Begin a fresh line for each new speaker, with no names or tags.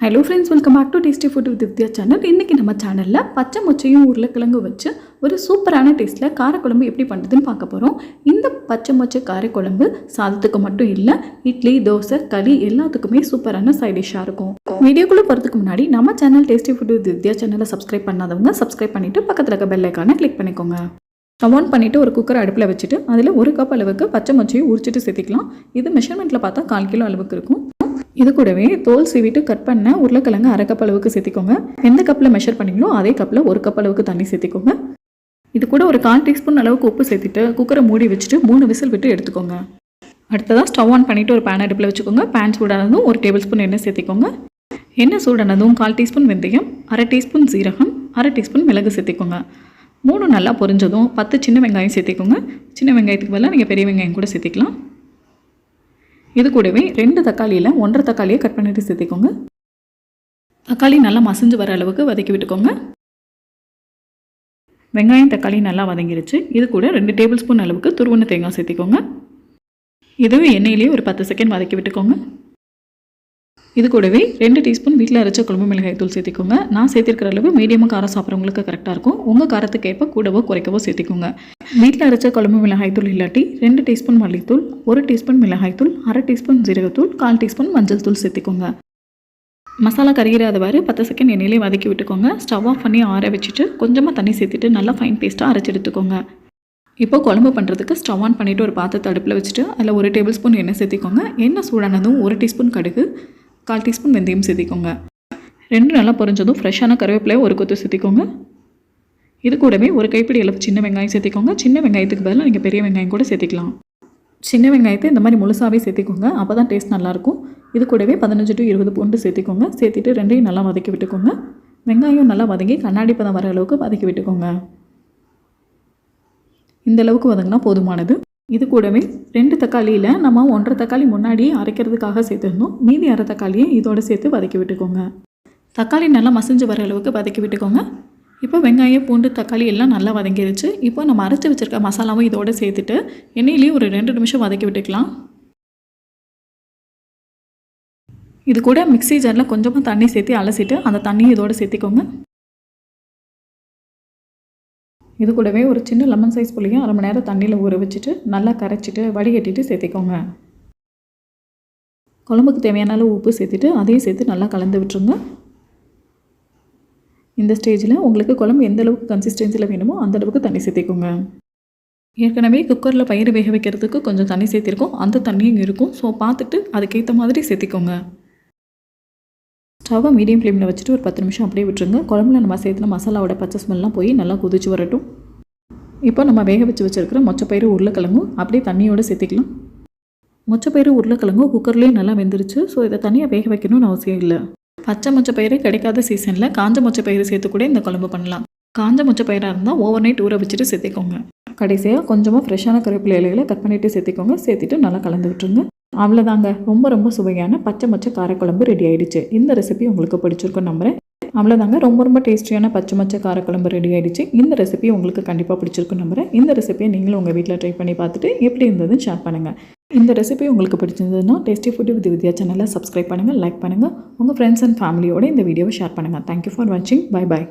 Hello friends welcome back to tasty food with Vidya channel இன்றைக்கி நம்ம சேனலில் பச்சை மொச்சையும் உருளைக்கிழங்கு வச்சு ஒரு சூப்பரான டேஸ்ட்டில் காரக்குழம்பு எப்படி பண்ணுறதுன்னு பார்க்க போகிறோம் இந்த பச்சை மொச்சை காரக்குழம்பு சாதத்துக்கு மட்டும் இல்லை இட்லி தோசை களி எல்லாத்துக்குமே சூப்பரான சைட் டிஷ்ஷாக இருக்கும். வீடியோக்குள்ளே போகிறதுக்கு முன்னாடி நம்ம channel tasty food with Vidya சேனலை சப்ஸ்கிரைப் பண்ணாதவங்க சப்ஸ்கிரைப் பண்ணிவிட்டு பக்கத்தில் இருக்க பெல் ஐக்கானை கிளிக் பண்ணிக்கோங்க. ஆன் பண்ணிவிட்டு ஒரு குக்கர் அடுப்பில் வச்சுட்டு அதில் ஒரு கப் அளவுக்கு பச்சை மொச்சையும் உரிச்சிட்டு சேர்த்திக்கலாம். இது மெஷர்மெண்ட்டில் பார்த்தா கால் கிலோ அளவுக்கு இருக்கும். இது கூடவே தோல் சீவிட்டு கட் பண்ண உருளைக்கிழங்கு அரை கப் அளவுக்கு சேர்த்திக்கோங்க. எந்த கப்பில் மெஷர் பண்ணீங்களோ அதே கப்பில் ஒரு கப் அளவுக்கு தண்ணி சேர்த்திக்கோங்க. இது கூட ஒரு கால் டீஸ்பூன் அளவுக்கு உப்பு சேர்த்துட்டு குக்கரை மூடி வச்சுட்டு மூணு விசில் விட்டு எடுத்துக்கோங்க. அடுத்ததாக ஸ்டவ் ஆன் பண்ணிவிட்டு ஒரு பேன் அடுப்பில் வச்சுக்கோங்க. பேன் சூடானதும் ஒரு டேபிள் ஸ்பூன் எண்ணெய் சேர்த்திக்கோங்க. எண்ணெய் சூடானதும் கால் டீஸ்பூன் வெந்தயம் அரை டீஸ்பூன் சீரகம் அரை டீஸ்பூன் மிளகு சேர்த்திக்கோங்க. மூணு நல்லா பொரிஞ்சதும் பத்து சின்ன வெங்காயம் சேர்த்திக்கோங்க. சின்ன வெங்காயத்துக்கு பதிலாக நீங்கள் பெரிய வெங்காயம் கூட சேர்த்திக்கலாம். இது கூடவே ரெண்டு தக்காளியில் ஒன்றரை தக்காளியை கட் பண்ணிட்டு சேர்த்திக்கோங்க. தக்காளி நல்லா மசிஞ்சு வர அளவுக்கு வதக்கி விட்டுக்கோங்க. வெங்காயம் தக்காளி நல்லா வதங்கிருச்சு. இது கூட ரெண்டு டேபிள் ஸ்பூன் அளவுக்கு துருவன தேங்காய் சேர்த்திக்கோங்க. இதுவே எண்ணெயிலேயே ஒரு பத்து செகண்ட் வதக்கி விட்டுக்கோங்க. இது கூடவே ரெண்டு டீஸ்பூன் வீட்டில் அரைச்ச குழம்பு மிளகாய் தூள் சேர்த்திக்கோங்க. நான் சேர்த்திருக்கிற அளவு மீடியமாக காரம் சாப்பிட்றவங்களுக்கு கரெக்டாக இருக்கும். உங்கள் காரத்துக்கு ஏற்ப கூடவோ குறைக்கவோ சேர்த்திக்கோங்க. வீட்டில் அரைச்ச குழம்பு மிளகாய் தூள் இல்லாட்டி ரெண்டு டீஸ்பூன் மல்லித்தூள் ஒரு டீஸ்பூன் மிளகாய் தூள் அரை டீஸ்பூன் ஜீரகத்தூள் கால் டீஸ்பூன் மஞ்சள் தூள் சேர்த்திக்கோங்க. மசாலா கறிகிறாதவாறு பத்து செகண்ட் எண்ணெயிலே வதக்கி விட்டுக்கோங்க. ஸ்டவ் ஆஃப் பண்ணி ஆற வச்சுட்டு கொஞ்சமாக தண்ணி சேர்த்துட்டு நல்லா ஃபைன் பேஸ்ட்டாக அரைச்சி எடுத்துக்கோங்க. இப்போ குழம்பு பண்ணுறதுக்கு ஸ்டவ் ஆன் பண்ணிவிட்டு ஒரு பாத்திரத்தை அடுப்பில் வச்சுட்டு அதில் ஒரு டேபிள் ஸ்பூன் எண்ணெய் சேர்த்திக்கோங்க. எண்ணெய் சூடானதும் ஒரு டீஸ்பூன் கடுகு கால் டீஸ்பூன் வெந்தயம் சேர்த்திக்கோங்க ரெண்டு நல்லா பொரிஞ்சதும் ஃப்ரெஷ்ஷான கருவேப்பிலையை ஒரு கொத்து சேர்த்திக்கோங்க இது கூடவே ஒரு கைப்பிடி அளவு சின்ன வெங்காயம் சேர்த்திக்கோங்க சின்ன வெங்காயத்துக்கு பதிலாக நீங்கள் பெரிய வெங்காயம் கூட சேர்த்திக்கலாம் சின்ன வெங்காயத்தை இந்த மாதிரி முழுசாகவே சேர்த்திக்கோங்க அப்போ தான் டேஸ்ட் நல்லாயிருக்கும் இது கூடவே பதினஞ்சு டு இருபது பூண்டு சேர்த்திக்கோங்க சேர்த்துட்டு ரெண்டையும் நல்லா வதக்கி விட்டுக்கோங்க. வெங்காயம் நல்லா வதங்கி கண்ணாடி பதம் வர அளவுக்கு வதக்கி விட்டுக்கோங்க. இந்த அளவுக்கு வதங்கினா போதுமானது. இது கூடவே ரெண்டு தக்காளியில் நம்ம ஒன்றரை தக்காளி முன்னாடி அரைக்கிறதுக்காக சேர்த்துருந்தோம். மீதி அரை தக்காளியை இதோடு சேர்த்து வதக்கி விட்டுக்கோங்க. தக்காளி நல்லா மசிஞ்சு வர அளவுக்கு வதக்கி விட்டுக்கோங்க. இப்போ வெங்காயம் பூண்டு தக்காளி எல்லாம் நல்லா வதங்கிருச்சு. இப்போ நம்ம அரைச்சி வச்சுருக்க மசாலாவும் இதோடு சேர்த்துட்டு எண்ணெயிலேயே ஒரு ரெண்டு நிமிஷம் வதக்கி விட்டுக்கலாம். இது கூட மிக்ஸி ஜாரில் கொஞ்சமாக தண்ணி சேர்த்து அலசிட்டு அந்த தண்ணியை இதோட சேர்த்திக்கோங்க. இது கூடவே ஒரு சின்ன லெமன் சைஸ் புளியும் அரை மணி நேரம் தண்ணியில் ஊற வச்சுட்டு நல்லா கரைச்சிட்டு வடிகட்டிட்டு சேர்த்திக்கோங்க. குழம்புக்கு தேவையான அளவு உப்பு சேர்த்துட்டு அதையும் சேர்த்து நல்லா கலந்து விட்டுருங்க. இந்த ஸ்டேஜில் உங்களுக்கு குழம்பு எந்த அளவுக்கு கன்சிஸ்டன்சியில் வேணுமோ அந்த அளவுக்கு தண்ணி சேர்த்திக்கோங்க. ஏற்கனவே குக்கரில் பயிர் வேக வைக்கிறதுக்கு கொஞ்சம் தண்ணி சேர்த்திருக்கோம். அந்த தண்ணியும் இருக்கும். ஸோ பார்த்துட்டு அதுக்கேற்ற மாதிரி சேர்த்திக்கோங்க. ஸ்டவ்வை மீடியம் ஃப்ளேமில் வச்சுட்டு ஒரு பத்து நிமிஷம் அப்படியே விட்டுருங்க. குழம்புல நம்ம சேர்த்துன மசாலாவோட பச்சை ஸ்மெல்லாம் போய் நல்லா கொதிச்சு வரட்டும். இப்போ நம்ம வேக வச்சு வச்சுருக்கிற மொச்சப்பயிறு உருளைக்கிழங்கும் அப்படியே தண்ணியோடு சேர்த்திக்கலாம். மொச்சப்பயிறு உருளைக்கிழங்கும் குக்கர்லேயே நல்லா வெந்துருச்சு. ஸோ இதை தனியாக வேக வைக்கணும்னு அவசியம் இல்லை. பச்சை மொச்சப்பயிறு கிடைக்காத சீசனில் காஞ்ச மொச்சப்பயிறு சேர்த்து கூட இந்த குழம்பு பண்ணலாம். காஞ்ச மொச்சப்பயிராக இருந்தால் ஓவர் நைட் ஊற வச்சுட்டு சேர்த்திக்கோங்க. கடைசியாக கொஞ்சமாக ஃப்ரெஷ்ஷான கருவேப்பிலை இலைகளை கட் பண்ணிவிட்டு சேர்த்திக்கோங்க. சேர்த்துட்டு நல்லா கலந்து விட்டுருங்க. அவ்வளோதாங்க ரொம்ப ரொம்ப சுவையான பச்சை மொச்சை காரக்குழம்பு ரெடி ஆயிடுச்சு. இந்த ரெசிபி உங்களுக்கு பிடிச்சிருக்கும் நம்புறேன். அவ்வளோதாங்க ரொம்ப ரொம்ப டேஸ்டியான பச்சை மொச்சை காரக்குழம்பு ரெடி ஆயிடுச்சு. இந்த ரெசிபி உங்களுக்கு கண்டிப்பாக பிடிச்சிருக்கும் நம்புறேன். இந்த ரெசிபியை நீங்களும் உங்கள் வீட்டில் ட்ரை பண்ணி பார்த்துட்டு எப்படி இருந்ததுன்னு ஷேர் பண்ணுங்கள் இந்த ரெசிபி உங்களுக்கு பிடிச்சிருந்ததுன்னா டேஸ்டி ஃபுட்டு வித் வித்யா சேனலை சப்ஸ்கிரைப் பண்ணுங்கள் லைக் பண்ணுங்கள் உங்கள் ஃப்ரெண்ட்ஸ் அண்ட் ஃபேமிலியோட இந்த வீடியோவை ஷேர் பண்ணுங்கள் தேங்க்யூ ஃபார் வாட்சிங் பை பை